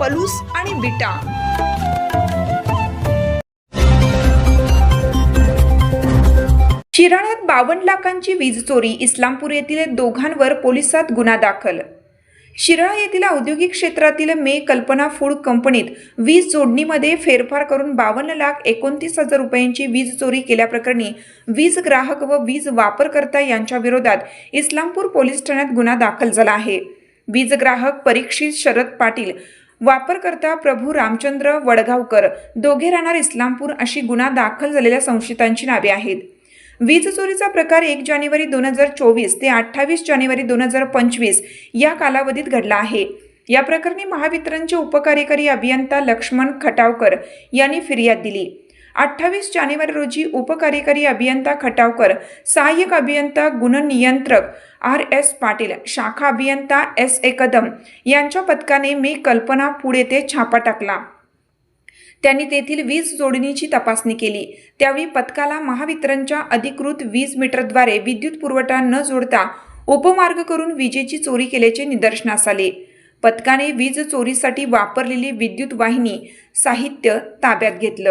पलूस आणि बिटा. शिराळ्यात बावन्न लाखांची वीज चोरी इस्लामपूर येथील दोघांवर पोलिसात गुन्हा दाखल. शिराळा येथील औद्योगिक क्षेत्रातील मे कल्पना फूड कंपनीत वीज जोडणीमध्ये फेरफार करून बावन्न लाख एकोणतीस हजार रुपयांची वीज चोरी केल्याप्रकरणी वीज ग्राहक व वीज वापरकर्ता यांच्या विरोधात इस्लामपूर पोलीस ठाण्यात गुन्हा दाखल झाला आहे. वीज ग्राहक परीक्षित शरद पाटील वापरकर्ता प्रभू रामचंद्र वडगावकर दोघे राहणार इस्लामपूर अशी गुन्हा दाखल झालेल्या संशयितांची नावे आहेत. वीज चोरीचा प्रकार एक जानेवारी दोन हजार चोवीस ते अठ्ठावीस जानेवारी दोन हजार पंचवीस या कालावधीत घडला आहे. या प्रकरणी महावितरणचे उपकार्यकारी अभियंता लक्ष्मण खटावकर यांनी फिर्याद दिली. अठ्ठावीस जानेवारी रोजी उपकार्यकारी अभियंता खटावकर सहाय्यक अभियंता गुणनियंत्रक आर एस पाटील शाखा अभियंता एस ए कदम यांच्या पथकाने मी कल्पना पुढे ते छापा टाकला. त्यांनी तेथील वीज जोडणीची तपासणी केली. त्यावेळी पथकाला महावितरणच्या अधिकृत वीज मीटरद्वारे विद्युत पुरवठा न जोडता उपमार्ग करून विजेची चोरी केल्याचे निदर्शनास आले. पथकाने वीज चोरीसाठी वापरलेली विद्युत वाहिनी साहित्य ताब्यात घेतलं.